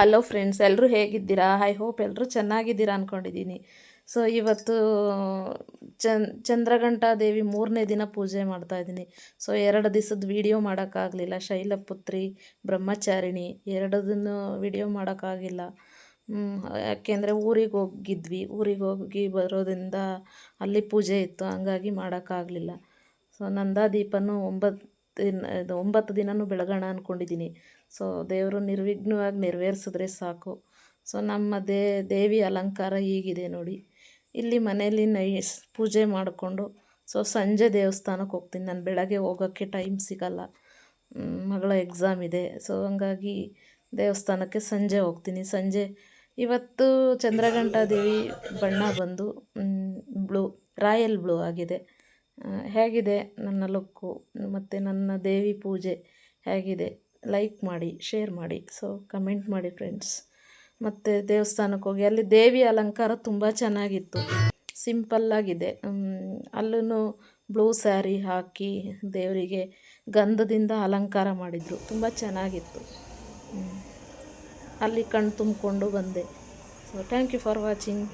Hello friends ಎಲ್ಲರೂ ಹೇಗಿದ್ದೀರಾ? I hope ಎಲ್ಲರೂ ಚೆನ್ನಾಗಿದ್ದೀರಾ? ಅಂದ್ಕೊಂಡಿದ್ದೀನಿ ಸೊ ಇವತ್ತು, ಚನ್, ಚಂದ್ರಘಂಟಾ ದೇವಿ ಮೂರನೇ ದಿನ ಪೂಜೆ ಮಾಡ್ತಾಯಿದ್ದೀನಿ ಸೊ ಎರಡು ದಿವಸದ ವಿಡಿಯೋ ಮಾಡೋಕ್ಕಾಗಲಿಲ್ಲ. ಶೈಲಪುತ್ರಿ, ಬ್ರಹ್ಮಚಾರಿಣಿ, ಎರಡದನ್ನು ವಿಡಿಯೋ ಮಾಡೋಕ್ಕಾಗಿಲ್ಲ. ಯಾಕೆಂದರೆ ಊರಿಗೆ ಹೋಗಿದ್ವಿ. ಊರಿಗೆ ಹೋಗಿ ಬರೋದ್ರಿಂದ ಅಲ್ಲಿ ಪೂಜೆ ಇತ್ತು. ಹಂಗಾಗಿ ಮಾಡೋಕ್ಕಾಗಲಿಲ್ಲ. ಸೊ ನಂದಾದೀಪನೂ ಒಂಬತ್ತು ದಿನ ಒಂಬತ್ತು ದಿನವೂ ಬೆಳಗೋಣ ಅಂದ್ಕೊಂಡಿದ್ದೀನಿ ಸೊ ದೇವರು ನಿರ್ವಿಘ್ನವಾಗಿ ನೆರವೇರಿಸಿದ್ರೆ ಸಾಕು. ಸೊ ನಮ್ಮ ದೇ, ದೇವಿ ಅಲಂಕಾರ ಹೀಗಿದೆ ನೋಡಿ. ಇಲ್ಲಿ ಮನೆಯಲ್ಲಿ ನೈಸ್ ಪೂಜೆ ಮಾಡಿಕೊಂಡು ಸೊ ಸಂಜೆ ದೇವಸ್ಥಾನಕ್ಕೆ ಹೋಗ್ತೀನಿ. ನಾನು ಬೆಳಗ್ಗೆ ಹೋಗೋಕ್ಕೆ ಟೈಮ್ ಸಿಗಲ್ಲ. ಮಗಳ ಎಕ್ಸಾಮ್ ಇದೆ. ಸೊ ಹಂಗಾಗಿ ದೇವಸ್ಥಾನಕ್ಕೆ ಸಂಜೆ ಹೋಗ್ತೀನಿ. ಸಂಜೆ, ಇವತ್ತು ಚಂದ್ರಘಂಟಾದೇವಿ ಬಣ್ಣ ಬಂದು ಬ್ಲೂ ರಾಯಲ್ ಬ್ಲೂ ಆಗಿದೆ. ಹೇಗಿದೆ ನನ್ನ ಲುಕ್ಕು ಮತ್ತು ನನ್ನ ದೇವಿ ಪೂಜೆ ಹೇಗಿದೆ? ಲೈಕ್ ಮಾಡಿ ಶೇರ್ ಮಾಡಿ. ಸೊ ಕಮೆಂಟ್ ಮಾಡಿ ಫ್ರೆಂಡ್ಸ್ ಮತ್ತು ದೇವಸ್ಥಾನಕ್ಕೆ ಹೋಗಿ, ಅಲ್ಲಿ ದೇವಿ ಅಲಂಕಾರ ತುಂಬ ಚೆನ್ನಾಗಿತ್ತು. ಸಿಂಪಲ್ಲಾಗಿದೆ ಅಲ್ಲೂ ಬ್ಲೂ ಸ್ಯಾರಿ ಹಾಕಿ ದೇವರಿಗೆ ಗಂಧದಿಂದ ಅಲಂಕಾರ ಮಾಡಿದರು. ತುಂಬ ಚೆನ್ನಾಗಿತ್ತು. ಅಲ್ಲಿ ಕಣ್ ತುಂಬಿಕೊಂಡು ಬಂದೆ. So thank you for watching